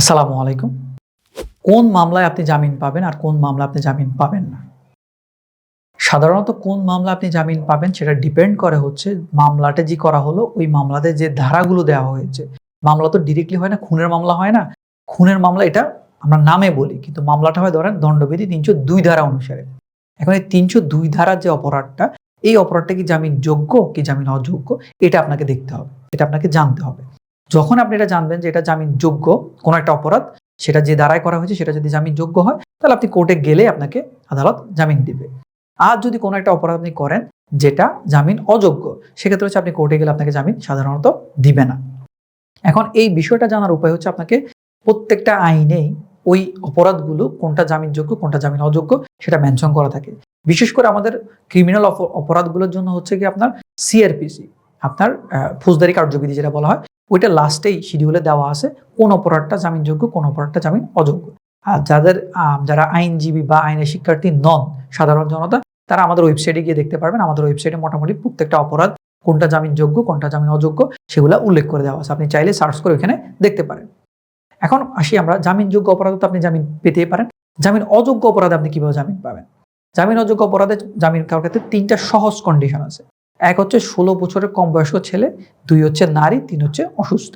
আসসালামু আলাইকুম। কোন মামলায় আপনি জামিন পাবেন আর কোন মামলা আপনি জামিন পাবেন না? সাধারণত কোন মামলা আপনি জামিন পাবেন সেটা ডিপেন্ড করে হচ্ছে মামলাটা যে করা হলো, ওই মামলাতে যে ধারাগুলো দেওয়া হয়েছে। মামলা তো ডিরেক্টলি হয় না, খুনের মামলা হয় না। খুনের মামলা এটা আমরা নামে বলি, কিন্তু মামলাটা হয় ধরেন দণ্ডবিধি তিনশো দুই ধারা অনুসারে। এখন এই তিনশো দুই ধারার যে অপরাধটা, এই অপরাধটা কি জামিন যোগ্য, কি জামিন অযোগ্য, এটা আপনাকে দেখতে হবে, এটা আপনাকে জানতে হবে। যখন আপনি এটা জানবেন যে এটা জামিন যোগ্য কোনো একটা অপরাধ, সেটা যে দ্বারায় করা হয়েছে সেটা যদি জামিন যোগ্য হয়, তাহলে আপনি কোর্টে গেলে আপনাকে আদালত জামিন দিবে। আর যদি কোনো একটা অপরাধ আপনি করেন যেটা জামিন অযোগ্য, সেক্ষেত্রে হচ্ছে আপনি কোর্টে গেলে আপনাকে জামিন সাধারণত দিবে না। এখন এই বিষয়টা জানার উপায় হচ্ছে আপনাকে প্রত্যেকটা আইনেই ওই অপরাধগুলো, কোনটা জামিনযোগ্য, কোনটা জামিন অযোগ্য, সেটা মেনশন করা থাকে। বিশেষ করে আমাদের ক্রিমিনাল অপরাধগুলোর জন্য হচ্ছে কি আপনার সিআরপিসি আপনার ফৌজদারি কার্যবিধি যেটা বলা হয় ওইটা লাস্টেই শিডিউলে দেওয়া আছে, কোন অপরাধটা জামিনযোগ্য, কোন অপরাধটা জামিন অযোগ্য। আর যাদের যারা আইনজীবী বা আইনের শিক্ষার্থী নন, সাধারণ জনতা, তারা আমাদের ওয়েবসাইটে গিয়ে দেখতে পারবেন, আমাদের ওয়েবসাইটে মোটামুটি প্রত্যেকটা অপরাধ, কোনটা জামিনযোগ্য, কোনটা জামিন অযোগ্য সেগুলো উল্লেখ করে দেওয়া আছে। আপনি চাইলে সার্চ করে ওখানে দেখতে পারেন। এখন আসি আমরা, জামিনযোগ্য অপরাধে তো আপনি জামিন পেতেই পারেন। জামিন অযোগ্য অপরাধে আপনি কীভাবে জামিন পাবেন? জামিন অযোগ্য অপরাধে জামিন কারোর ক্ষেত্রে তিনটা সহজ কন্ডিশন আছে। এক হচ্ছে ষোলো বছরের কম বয়স্ক ছেলে, দুই হচ্ছে নারী, তিন হচ্ছে অসুস্থ।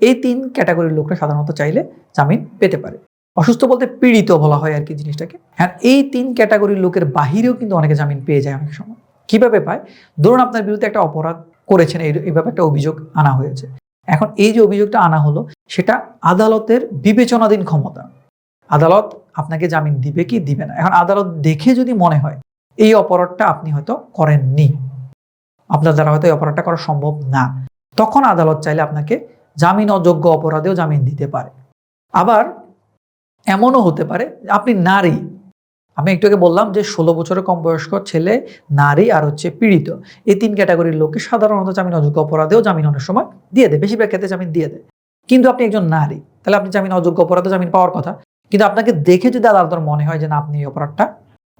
এই তিন ক্যাটাগরির লোকরা সাধারণত চাইলে জামিন পেতে পারে। অসুস্থ বলতে পীড়িত বলা হয় আর কি জিনিসটাকে। হ্যাঁ এই তিন ক্যাটাগরির লোকের বাহিরেও কিন্তু অনেকে জামিন পেয়ে যায় অনেক সময়। কীভাবে পায় ধরুন আপনার বিরুদ্ধে একটা অপরাধ করেছেন, এই এইভাবে একটা অভিযোগ আনা হয়েছে। এখন এই যে অভিযোগটা আনা হলো, সেটা আদালতের বিবেচনাধীন ক্ষমতা। আদালত আপনাকে জামিন দিবে কি দিবে না? এখন আদালত দেখে যদি মনে হয়, এই অপরাধটা আপনি হয়তো করেননি। আপনার দ্বারা হয়তো এই অপরাধটা করা সম্ভব না। তখন আদালত চাইলে আপনাকে জামিন অযোগ্য অপরাধেও জামিন দিতে পারে। আবার এমনও হতে পারে, আপনি নারী। আমি একটু আগে বললাম যে ষোলো বছরের কম বয়স্ক ছেলে, নারী আর হচ্ছে পীড়িত। এই তিন ক্যাটাগরির লোককে সাধারণত জামিন অযোগ্য অপরাধেও জামিন অনেক সময় দিয়ে দেয়, বেশিরভাগ ক্ষেত্রে জামিন দিয়ে দেয়। কিন্তু আপনি একজন নারী, তাহলে আপনি জামিন অযোগ্য অপরাধে জামিন পাওয়ার কথা। কিন্তু আপনাকে দেখে যদি আদালতের মনে হয় যে না, আপনি এই অপরাধটা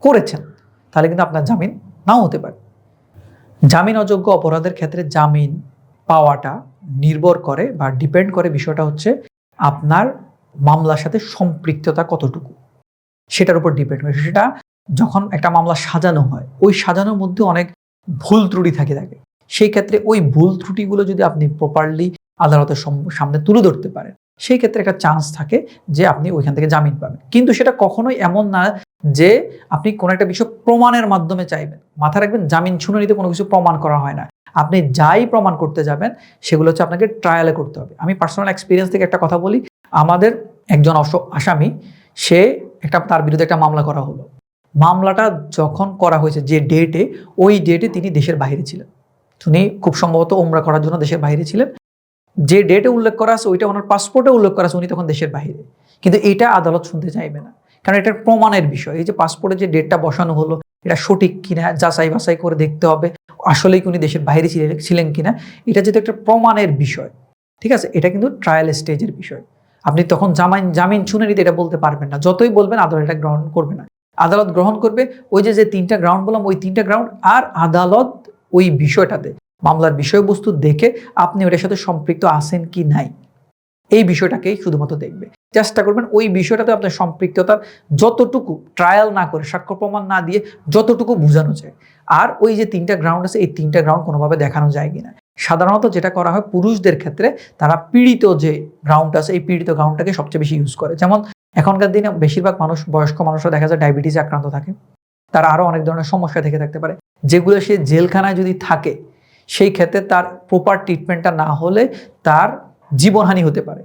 করেছেন, তাহলে কিন্তু আপনার জামিন নাও হতে পারে। জামিন অযোগ্য অপরাধের ক্ষেত্রে জামিন পাওয়াটা নির্ভর করে বা ডিপেন্ড করে বিষয়টা হচ্ছে আপনার মামলার সাথে সম্পৃক্ততা কতটুকু। সেটার উপর ডিপেন্ড করে। সেটা যখন একটা মামলা সাজানো হয়, ওই সাজানোর মধ্যে অনেক ভুল ত্রুটি থাকে থাকে। সেই ক্ষেত্রে ওই ভুল ত্রুটিগুলো যদি আপনি প্রপারলি আদালতের সামনে তুলে ধরতে পারেন, সেই ক্ষেত্রে একটা চান্স থাকে যে আপনি ওইখান থেকে জামিন পাবেন। কিন্তু সেটা কখনোই এমন না যে আপনি কোনো একটা বিষয় প্রমাণের মাধ্যমে চাইবেন। মাথা রাখবেন, জামিন শুনে নিতে কোনো কিছু প্রমাণ করা হয় না। আপনি যাই প্রমাণ করতে যাবেন, সেগুলো হচ্ছে আপনাকে ট্রায়ালে করতে হবে। আমি পার্সোনাল এক্সপিরিয়েন্স থেকে একটা কথা বলি। আমাদের একজন আসামি, সে একটা, তার বিরুদ্ধে একটা মামলা করা হলো। মামলাটা যখন করা হয়েছে, যে ডেটে ওই ডেটে তিনি দেশের বাইরে ছিলেন। তিনি খুব সম্ভবত ওমরা করার জন্য দেশের বাইরে ছিলেন। যে ডেটে উল্লেখ করা আছে, ওইটা ওনার পাসপোর্টে উল্লেখ করা আছে, উনি তখন দেশের বাইরে। কিন্তু এটা আদালত শুনতে চাইবে না। কারণ এটা প্রমাণের বিষয়। এই যে পাসপোর্টে যে ডেটটা বসানো হলো, এটা সঠিক কিনা, যাচাই বাছাই করে দেখতে হবে, আসলেই উনি দেশের বাইরে ছিলেন কিনা, এটা যেহেতু একটা প্রমাণের বিষয়, ঠিক আছে? এটা কিন্তু ট্রায়াল স্টেজের বিষয়। আপনি তখন জামিন জামিন শুনে নিতে এটা বলতে পারবেন না। যতই বলবেন, আদালত এটা গ্রহণ করবে না। আদালত গ্রহণ করবে ওই যে যে তিনটা গ্রাউন্ড বললাম, ওই তিনটা গ্রাউন্ড আর আদালত ওই বিষয়টাতে। মামলার বিষয়বস্তু দেখে আপনি ওটার সাথে সম্পৃক্ত আছেন কি নাই। এই বিষয়টাকেই শুধুমাত্র দেখবে। চেষ্টা করবেন ওই বিষয়টাতে আপনার সম্পৃক্ততার যতটুকু ট্রায়াল না করে, সাক্ষ্য প্রমাণ না দিয়ে যতটুকু বোঝানো যায়। আর ওই যে তিনটা গ্রাউন্ড আছে, এই তিনটা গ্রাউন্ড কোনোভাবে দেখানো যায় কিনা। সাধারণত যেটা করা হয়, পুরুষদের ক্ষেত্রে তারা পীড়িত যে গ্রাউন্ড আছে, এই পীড়িত গ্রাউন্ডটাকে সবচেয়ে বেশি ইউজ করে। যেমন এখনকার দিনে বেশিরভাগ মানুষ, বয়স্ক মানুষরা দেখা যায় ডায়াবেটিসে আক্রান্ত থাকে। তার আরও অনেক ধরনের সমস্যা থেকে থাকতে পারে। যেগুলো সে জেলখানায় যদি থাকে, সেই ক্ষেত্রে তার প্রপার ট্রিটমেন্টটা না হলে তার জীবনহানি হতে পারে।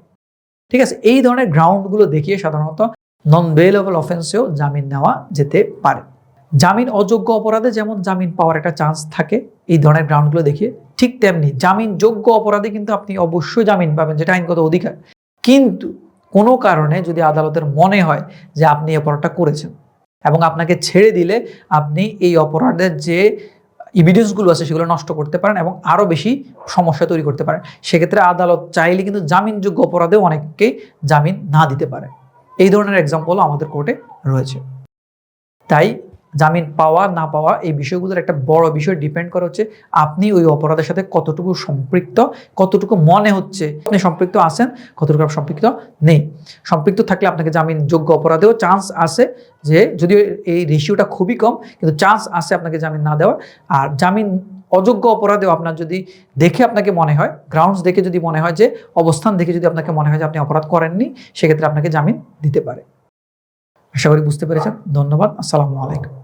ঠিক আছে? এই ধরনের গ্রাউন্ডগুলো দেখিয়ে সাধারণত নন বেলেবল অফেন্সেও জামিন নেওয়া যেতে পারে। জামিন অযোগ্য অপরাধে যেমন জামিন পাওয়ার একটা চান্স থাকে, এই ধরনের গ্রাউন্ডগুলো দেখিয়ে ঠিক তেমনি জামিন যোগ্য অপরাধে কিন্তু আপনি অবশ্যই জামিন পাবেন, যেটা আইনগত অধিকার। কিন্তু কোনো কারণে যদি আদালতের মনে হয় যে আপনি অপরাধটা করেছেন এবং আপনাকে ছেড়ে দিলে আপনি এই অপরাধের যে ইভিডেন্সগুলো আছে সেগুলো নষ্ট করতে পারেন এবং আরও বেশি সমস্যা তৈরি করতে পারেন। সেক্ষেত্রে আদালত চাইলে কিন্তু জামিনযোগ্য অপরাধেও অনেককে জামিন না দিতে পারে। এই ধরনের এক্সাম্পলও আমাদের কোর্টে রয়েছে। তাই জামিন পাওয়া, না পাওয়া এই বিষয়গুলোর একটা বড় বিষয় ডিপেন্ড করে হচ্ছে আপনি ওই অপরাধের সাথে কতটুকু সম্পৃক্ত, কতটুকু মনে হচ্ছে আপনি সম্পৃক্ত আছেন, কতটুকু সম্পৃক্ত নেই। সম্পৃক্ত থাকলে আপনাকে জামিন যোগ্য অপরাধেও চান্স আছে যে যদিও এই রেশিওটা খুবই কম, কিন্তু চান্স আছে আপনাকে জামিন না দেওয়ার। আর জামিন অযোগ্য অপরাধেও আপনার যদি দেখে আপনাকে মনে হয় গ্রাউন্ডস দেখে যদি মনে হয় যে, অবস্থান দেখে যদি আপনাকে মনে হয় যে আপনি অপরাধ করেননি, সেক্ষেত্রে আপনাকে জামিন দিতে পারে। আশা করি বুঝতে পেরেছেন। ধন্যবাদ। আসসালামু আলাইকুম।